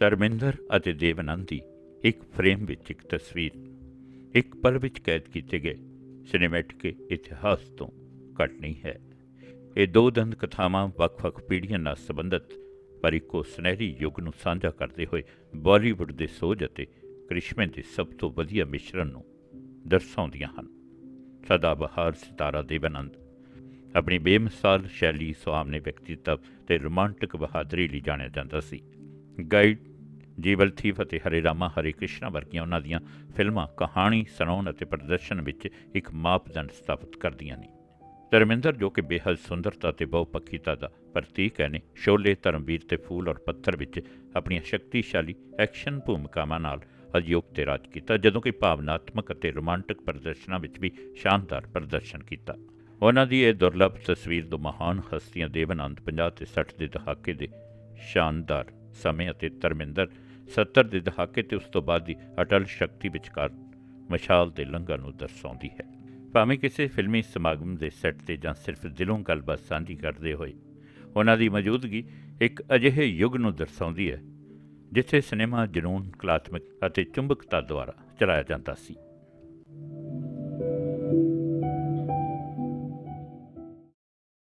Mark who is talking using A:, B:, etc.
A: ਧਰਮਿੰਦਰ ਅਤੇ ਦੇਵਨੰਦ ਦੀ ਇੱਕ ਫਰੇਮ ਵਿੱਚ ਇੱਕ ਤਸਵੀਰ, ਇੱਕ ਪਲ ਵਿੱਚ ਕੈਦ ਕੀਤੇ ਗਏ ਸਿਨੇਮੈਟਿਕ ਇਤਿਹਾਸ ਤੋਂ ਘੱਟ ਨਹੀਂ ਹੈ। ਇਹ ਦੋ ਦੰਦ ਕਥਾਵਾਂ ਵੱਖ-ਵੱਖ ਪੀੜ੍ਹੀਆਂ ਨਾਲ ਸੰਬੰਧਿਤ, ਪਰ ਇੱਕੋ ਸੁਨਹਿਰੀ ਯੁੱਗ ਨੂੰ ਸਾਂਝਾ ਕਰਦੇ ਹੋਏ ਬਾਲੀਵੁੱਡ ਦੇ ਸੋਜ ਅਤੇ ਕ੍ਰਿਸ਼ਮੇ ਦੇ ਸਭ ਤੋਂ ਵਧੀਆ ਮਿਸ਼ਰਣ ਨੂੰ ਦਰਸਾਉਂਦੀਆਂ ਹਨ। ਸਦਾ ਬਹਾਰ ਸਿਤਾਰਾ ਦੇਵਨੰਦ ਆਪਣੀ ਬੇਮਿਸਾਲ ਸ਼ੈਲੀ ਸੁਆਮਣੇ ਵਿਅਕਤੀਤਵ ਤੇ ਰੋਮਾਂਟਿਕ ਬਹਾਦਰੀ ਲਈ ਜਾਣਿਆ ਜਾਂਦਾ ਸੀ। ਗਾਈਡ ਜੀਵਲ ਥੀਫ ਅਤੇ ਹਰੇ ਰਾਮਾ, ਹਰੇ ਕ੍ਰਿਸ਼ਨਾ ਵਰਗੀਆਂ ਉਹਨਾਂ ਦੀਆਂ ਫਿਲਮਾਂ, ਕਹਾਣੀ, ਸੁਣਾਉਣ ਅਤੇ ਪ੍ਰਦਰਸ਼ਨ ਵਿੱਚ ਇੱਕ ਮਾਪਦੰਡ ਸਥਾਪਿਤ ਕਰਦੀਆਂ ਨੇ। ਧਰਮਿੰਦਰ ਜੋ ਕਿ ਬੇਹੱਦ ਸੁੰਦਰਤਾ ਤੇ ਬਹੁਪੱਖੀਤਾ ਦਾ ਪ੍ਰਤੀਕ ਹੈ ਨੇ, ਸ਼ੋਲੇ, ਧਰਮਵੀਰ ਤੇ ਫੂਲ ਔਰ ਪੱਥਰ ਵਿੱਚ ਆਪਣੀਆਂ ਸ਼ਕਤੀਸ਼ਾਲੀ ਐਕਸ਼ਨ ਭੂਮਿਕਾਵਾਂ ਨਾਲ ਅਜਯੋਗ ਤੇ ਰਾਜ ਕੀਤਾ, ਜਦੋਂ ਕਿ ਭਾਵਨਾਤਮਕ ਅਤੇ ਰੋਮਾਂਟਿਕ ਪ੍ਰਦਰਸ਼ਨਾਂ ਵਿੱਚ ਵੀ ਸ਼ਾਨਦਾਰ ਪ੍ਰਦਰਸ਼ਨ ਕੀਤਾ। ਉਹਨਾਂ ਦੀ ਇਹ ਦੁਰਲੱਭ ਤਸਵੀਰ ਦੋ ਮਹਾਨ ਹਸਤੀਆਂ ਦੇਵਨੰਦ 50 ਤੇ 60 ਦੇ ਦਹਾਕੇ ਦੇ ਸ਼ਾਨਦਾਰ ਸਮੇਂ ਅਤੇ ਧਰਮਿੰਦਰ 70 ਦੇ ਦਹਾਕੇ ਤੇ ਉਸ ਤੋਂ ਬਾਅਦ ਦੀ ਅਟਲ ਸ਼ਕਤੀ ਵਿਚਕਾਰ ਮਸ਼ਾਲ ਦੇ ਲੰਗਰ ਨੂੰ ਦਰਸਾਉਂਦੀ ਹੈ। ਭਾਵੇਂ ਕਿਸੇ ਫਿਲਮੀ ਸਮਾਗਮ ਦੇ ਸੈੱਟ ਤੇ ਜਾਂ ਸਿਰਫ ਦਿਲੋਂ ਗੱਲਬਾਤ ਸਾਂਝੀ ਕਰਦੇ ਹੋਏ, ਉਹਨਾਂ ਦੀ ਮੌਜੂਦਗੀ ਇੱਕ ਅਜਿਹੇ ਯੁੱਗ ਨੂੰ ਦਰਸਾਉਂਦੀ ਹੈ, ਜਿੱਥੇ ਸਿਨੇਮਾ ਜਨੂਨ, ਕਲਾਤਮਕ ਅਤੇ ਚੁੰਬਕਤਾ ਦੁਆਰਾ ਚਲਾਇਆ ਜਾਂਦਾ ਸੀ।